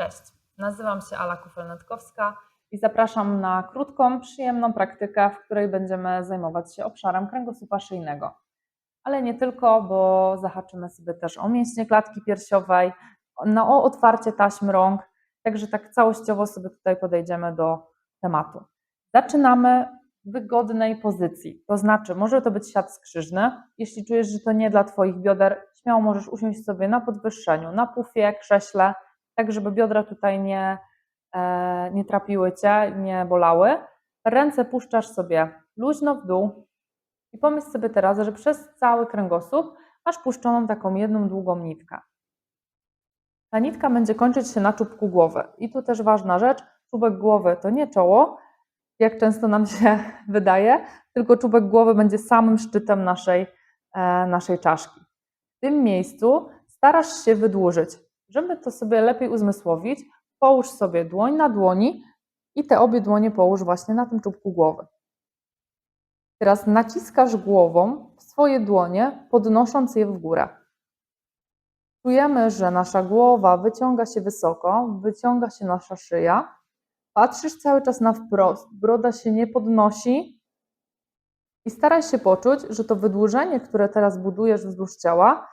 Cześć, nazywam się Ala Kufel-Netkowska i zapraszam na krótką, przyjemną praktykę, w której będziemy zajmować się obszarem kręgosłupa szyjnego. Ale nie tylko, bo zahaczymy sobie też o mięśnie klatki piersiowej, no, o otwarcie taśm rąk, także tak całościowo sobie tutaj podejdziemy do tematu. Zaczynamy w wygodnej pozycji, to znaczy może to być siat skrzyżny, jeśli czujesz, że to nie dla Twoich bioder, śmiało możesz usiąść sobie na podwyższeniu, na pufie, krześle, tak żeby biodra tutaj nie, e, nie trapiły Cię, nie bolały. Ręce puszczasz sobie luźno w dół i pomyśl sobie teraz, że przez cały kręgosłup masz puszczoną taką jedną długą nitkę. Ta nitka będzie kończyć się na czubku głowy. I tu też ważna rzecz, czubek głowy to nie czoło, jak często nam się wydaje, tylko czubek głowy będzie samym szczytem naszej, e, naszej czaszki. W tym miejscu starasz się wydłużyć. Żeby to sobie lepiej uzmysłowić, połóż sobie dłoń na dłoni i te obie dłonie połóż właśnie na tym czubku głowy. Teraz naciskasz głową w swoje dłonie, podnosząc je w górę. Czujemy, że nasza głowa wyciąga się wysoko, wyciąga się nasza szyja. Patrzysz cały czas na wprost, broda się nie podnosi i staraj się poczuć, że to wydłużenie, które teraz budujesz wzdłuż ciała,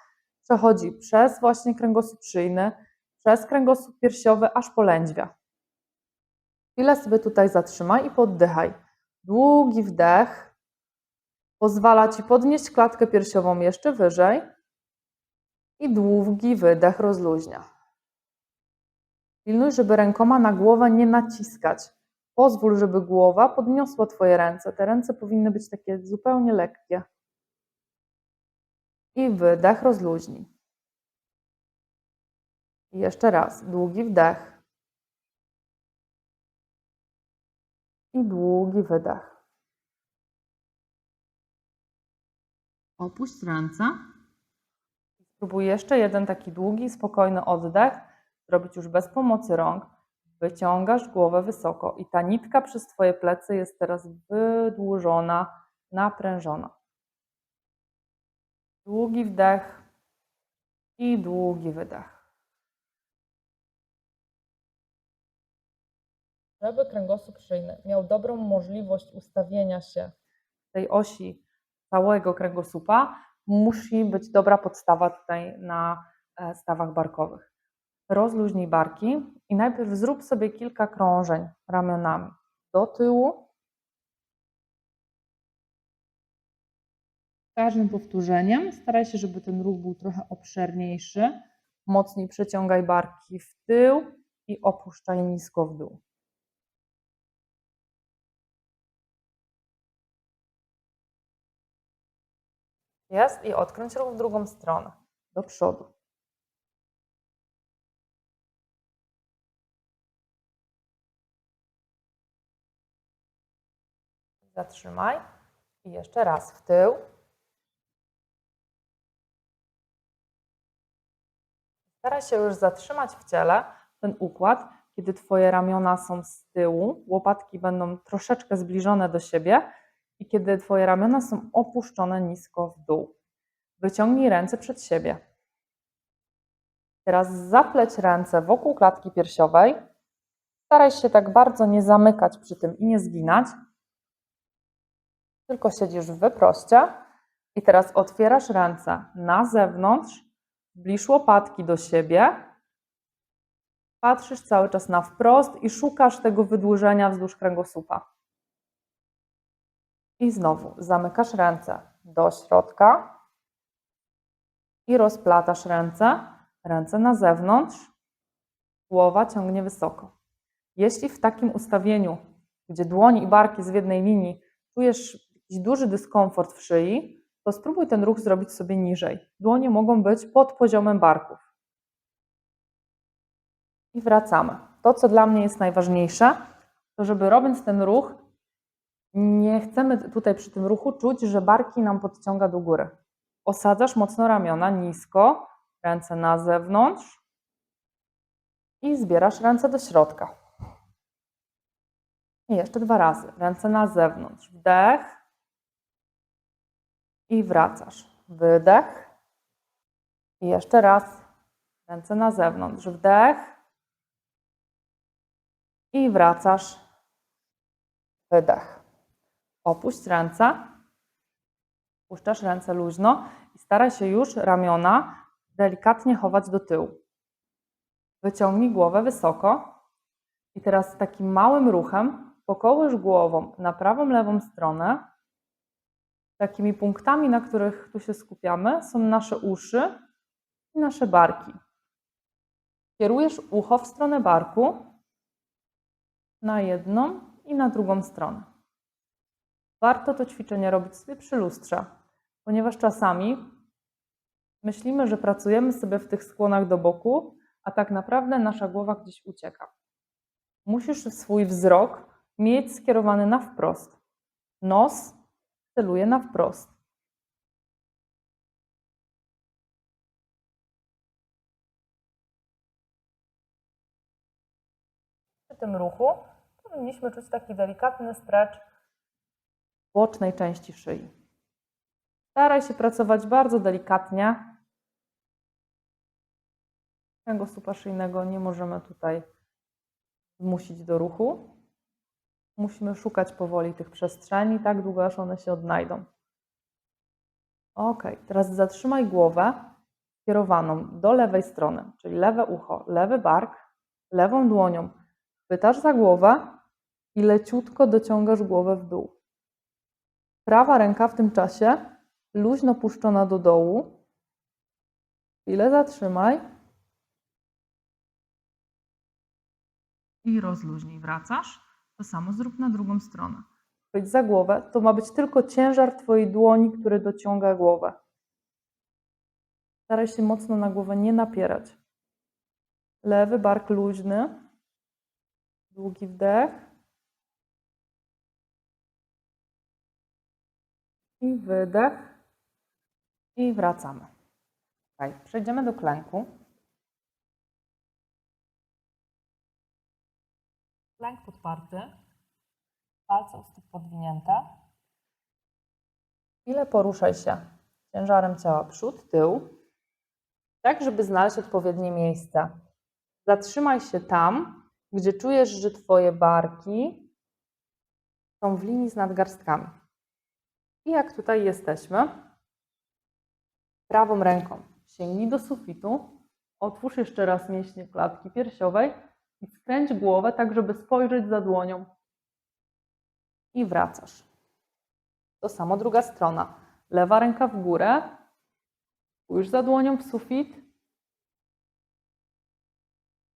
przechodzi przez właśnie kręgosłup szyjny, przez kręgosłup piersiowy, aż po lędźwia. Chwilę sobie tutaj zatrzymaj i poddychaj. Długi wdech pozwala Ci podnieść klatkę piersiową jeszcze wyżej i długi wydech rozluźnia. Pilnuj, żeby rękoma na głowę nie naciskać. Pozwól, żeby głowa podniosła Twoje ręce. Te ręce powinny być takie zupełnie lekkie. I wydech rozluźnij. I jeszcze raz, długi wdech. I długi wydech. Opuść ręce. Spróbuj jeszcze jeden taki długi, spokojny oddech zrobić już bez pomocy rąk. Wyciągasz głowę wysoko i ta nitka przez Twoje plecy jest teraz wydłużona, naprężona. Długi wdech i długi wydech. Żeby kręgosłup szyjny miał dobrą możliwość ustawienia się tej osi całego kręgosłupa, musi być dobra podstawa tutaj na e, stawach barkowych. Rozluźnij barki i najpierw zrób sobie kilka krążeń ramionami do tyłu. Każdym powtórzeniem staraj się, żeby ten ruch był trochę obszerniejszy. Mocniej przeciągaj barki w tył i opuszczaj nisko w dół. Jest i odkręć ruch w drugą stronę, do przodu. Zatrzymaj i jeszcze raz w tył. Staraj się już zatrzymać w ciele ten układ, kiedy Twoje ramiona są z tyłu, łopatki będą troszeczkę zbliżone do siebie i kiedy Twoje ramiona są opuszczone nisko w dół. Wyciągnij ręce przed siebie. Teraz zapleć ręce wokół klatki piersiowej. Staraj się tak bardzo nie zamykać przy tym i nie zginać. Tylko siedzisz w wyproście i teraz otwierasz ręce na zewnątrz, zbliż łopatki do siebie, patrzysz cały czas na wprost i szukasz tego wydłużenia wzdłuż kręgosłupa. I znowu zamykasz ręce do środka i rozplatasz ręce, ręce na zewnątrz, głowa ciągnie wysoko. Jeśli w takim ustawieniu, gdzie dłoń i barki z jednej linii, czujesz jakiś duży dyskomfort w szyi, to spróbuj ten ruch zrobić sobie niżej. Dłonie mogą być pod poziomem barków. I wracamy. To, co dla mnie jest najważniejsze, to żeby robiąc ten ruch, nie chcemy tutaj przy tym ruchu czuć, że barki nam podciąga do góry. Osadzasz mocno ramiona nisko, ręce na zewnątrz i zbierasz ręce do środka. I jeszcze dwa razy. Ręce na zewnątrz. Wdech i wracasz. Wydech. I jeszcze raz. Ręce na zewnątrz. Wdech I wracasz. Wydech. Opuść ręce. Puszczasz ręce luźno i staraj się już ramiona delikatnie chować do tyłu. Wyciągnij głowę wysoko i teraz takim małym ruchem pokołysz głową na prawą, lewą stronę. Takimi punktami, na których tu się skupiamy, są nasze uszy i nasze barki. Kierujesz ucho w stronę barku na jedną i na drugą stronę. Warto to ćwiczenie robić sobie przy lustrze, ponieważ czasami myślimy, że pracujemy sobie w tych skłonach do boku, a tak naprawdę nasza głowa gdzieś ucieka. Musisz swój wzrok mieć skierowany na wprost. Nos celuje na wprost. Przy tym ruchu powinniśmy czuć taki delikatny stretch bocznej części szyi. Staraj się pracować bardzo delikatnie. Kręgosłupa szyjnego nie możemy tutaj zmusić do ruchu. Musimy szukać powoli tych przestrzeni, tak długo aż one się odnajdą. Ok, teraz zatrzymaj głowę skierowaną do lewej strony, czyli lewe ucho, lewy bark, lewą dłonią chwytasz za głowę i leciutko dociągasz głowę w dół. Prawa ręka w tym czasie luźno puszczona do dołu. Chwilę zatrzymaj. I rozluźnij. Wracasz. To samo zrób na drugą stronę. Chwyć za głowę. To ma być tylko ciężar Twojej dłoni, który dociąga głowę. Staraj się mocno na głowę nie napierać. Lewy bark luźny. Długi wdech. I wydech. I wracamy. Okay. Przejdziemy do klęku. Klęk podparty. Palce u stóp podwinięte. Chwilę poruszaj się ciężarem ciała przód, tył, tak żeby znaleźć odpowiednie miejsce. Zatrzymaj się tam, gdzie czujesz, że Twoje barki są w linii z nadgarstkami. I jak tutaj jesteśmy, prawą ręką sięgnij do sufitu, otwórz jeszcze raz mięśnie klatki piersiowej i skręć głowę tak, żeby spojrzeć za dłonią. I wracasz. To samo druga strona. Lewa ręka w górę, spójrz za dłonią w sufit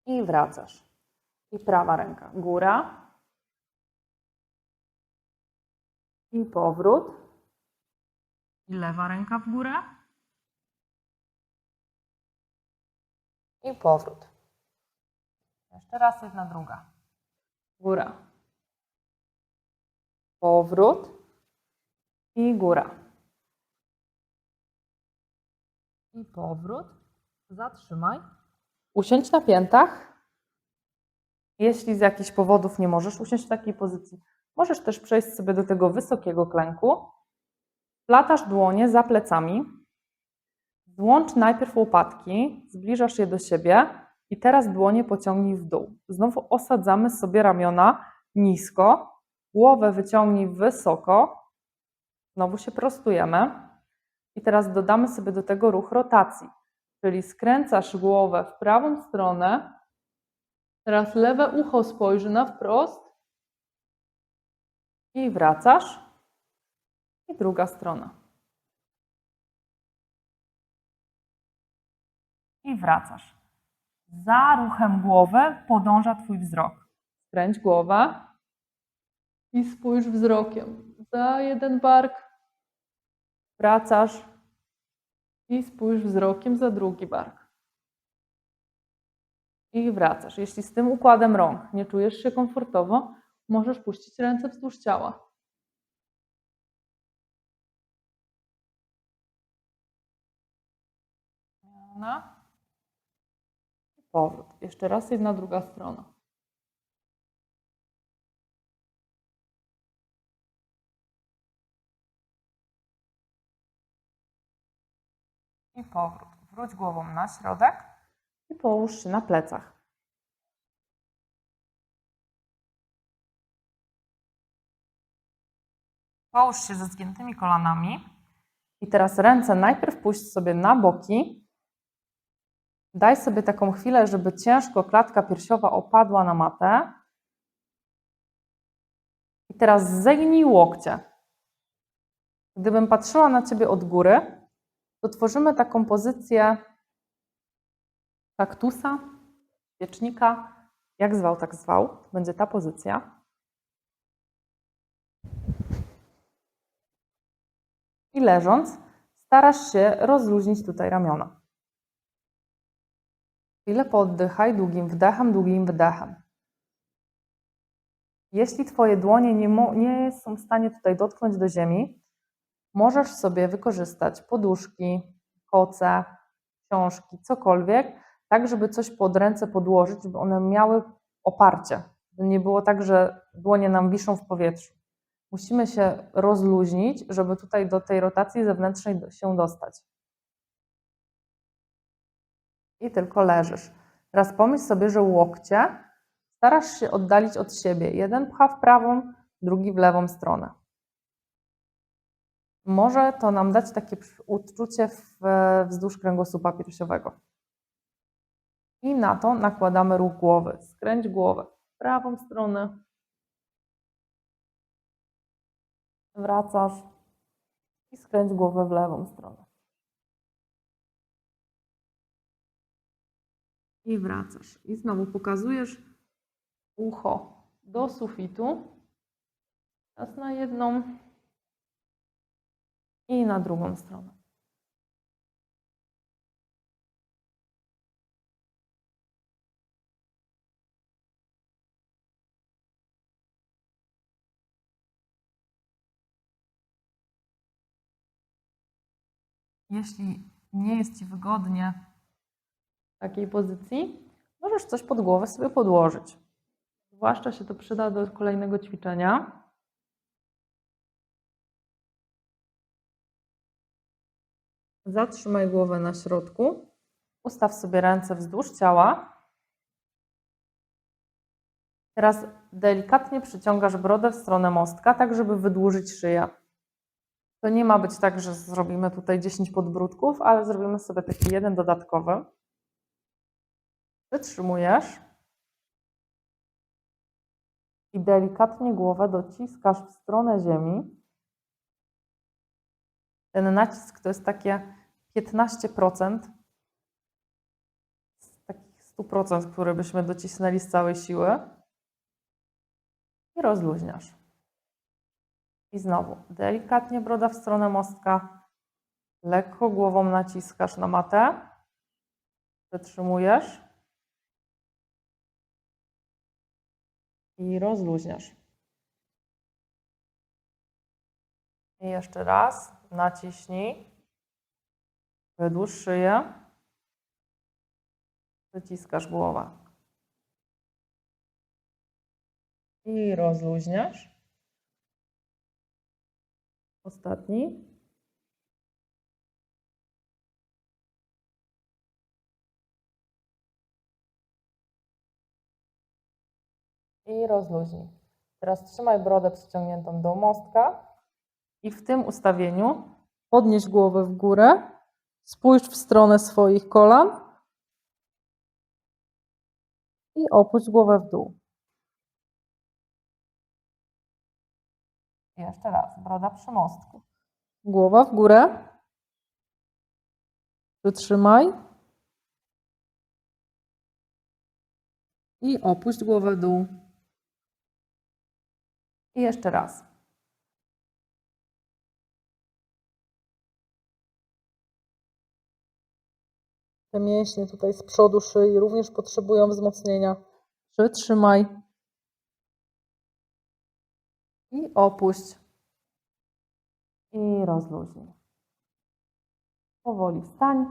i wracasz. I prawa ręka, góra i powrót. I lewa ręka w górę i powrót. Jeszcze raz jedna, druga. Góra. Powrót i góra. I powrót. Zatrzymaj. Usiądź na piętach. Jeśli z jakichś powodów nie możesz usiąść w takiej pozycji, możesz też przejść sobie do tego wysokiego klęku. Platasz dłonie za plecami. Złącz najpierw łopatki, zbliżasz je do siebie i teraz dłonie pociągnij w dół. Znowu osadzamy sobie ramiona nisko, głowę wyciągnij wysoko. Znowu się prostujemy. I teraz dodamy sobie do tego ruch rotacji, czyli skręcasz głowę w prawą stronę, Teraz lewe ucho spojrzy na wprost i wracasz. I druga strona. I wracasz. Za ruchem głowy podąża Twój wzrok. Skręć głowę i spójrz wzrokiem. Za jeden bark wracasz i spójrz wzrokiem za drugi bark i wracasz. Jeśli z tym układem rąk nie czujesz się komfortowo, możesz puścić ręce wzdłuż ciała. Zmiana powrót. Jeszcze raz jedna, druga strona. I powrót. Wróć głową na środek. I połóż się na plecach. Połóż się ze zgiętymi kolanami. I teraz ręce najpierw puść sobie na boki, Daj sobie taką chwilę, żeby ciężko klatka piersiowa opadła na matę. I teraz zegnij łokcie. Gdybym patrzyła na Ciebie od góry, to tworzymy taką pozycję kaktusa, wiecznika, jak zwał, tak zwał. To będzie ta pozycja. I leżąc, starasz się rozluźnić tutaj ramiona. Chwilę pooddychaj długim wdechem, długim wydechem. Jeśli Twoje dłonie nie, nie są w stanie tutaj dotknąć do ziemi, możesz sobie wykorzystać poduszki, koce, książki, cokolwiek, tak żeby coś pod ręce podłożyć, żeby one miały oparcie. Żeby nie było tak, że dłonie nam wiszą w powietrzu. Musimy się rozluźnić, żeby tutaj do tej rotacji zewnętrznej się dostać. I tylko leżysz. Teraz pomyśl sobie, że łokcie starasz się oddalić od siebie. Jeden pcha w prawą, drugi w lewą stronę. Może to nam dać takie w, wzdłuż kręgosłupa piersiowego. I na to nakładamy ruch głowy. Skręć głowę w prawą stronę. Wracasz i skręć głowę w lewą stronę. I wracasz. I znowu pokazujesz ucho do sufitu. Teraz na jedną i na drugą stronę. Jeśli nie jest Ci wygodnie takiej pozycji, możesz coś pod głowę sobie podłożyć. Zwłaszcza się to przyda do kolejnego ćwiczenia. Zatrzymaj głowę na środku. Ustaw sobie ręce wzdłuż ciała. Teraz delikatnie przyciągasz brodę w stronę mostka, tak żeby wydłużyć szyję. To nie ma być tak, że zrobimy tutaj 10 podbródków, ale zrobimy sobie taki jeden dodatkowy. Wytrzymujesz. I delikatnie głowę dociskasz w stronę ziemi. Ten nacisk to jest takie 15% z takich 100%, które byśmy docisnęli z całej siły. I rozluźniasz. I znowu delikatnie broda w stronę mostka. Lekko głową naciskasz na matę. Wytrzymujesz. I rozluźniasz. I jeszcze raz naciśnij. Wydłuż szyję. Wyciskasz głowę. I rozluźniasz. Ostatni. I rozluźnij. Teraz trzymaj brodę przyciągniętą do mostka i w tym ustawieniu podnieś głowę w górę, spójrz w stronę swoich kolan i opuść głowę w dół. Jeszcze raz, broda przy mostku. Głowa w górę. Wytrzymaj. I opuść głowę w dół. I jeszcze raz. Te mięśnie tutaj z przodu szyi również potrzebują wzmocnienia. Przytrzymaj. I opuść. I rozluźnij. Powoli wstań.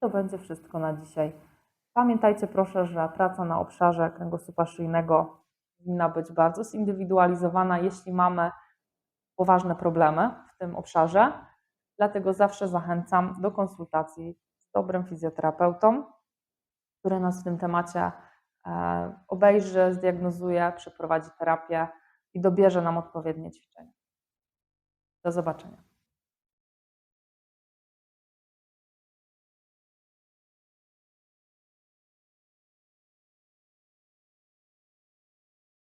To będzie wszystko na dzisiaj. Pamiętajcie proszę, że praca na obszarze kręgosłupa szyjnego powinna być bardzo zindywidualizowana, jeśli mamy poważne problemy w tym obszarze. Dlatego zawsze zachęcam do konsultacji z dobrym fizjoterapeutą, który nas w tym temacie e, obejrzy, zdiagnozuje, przeprowadzi terapię i dobierze nam odpowiednie ćwiczenia. Do zobaczenia.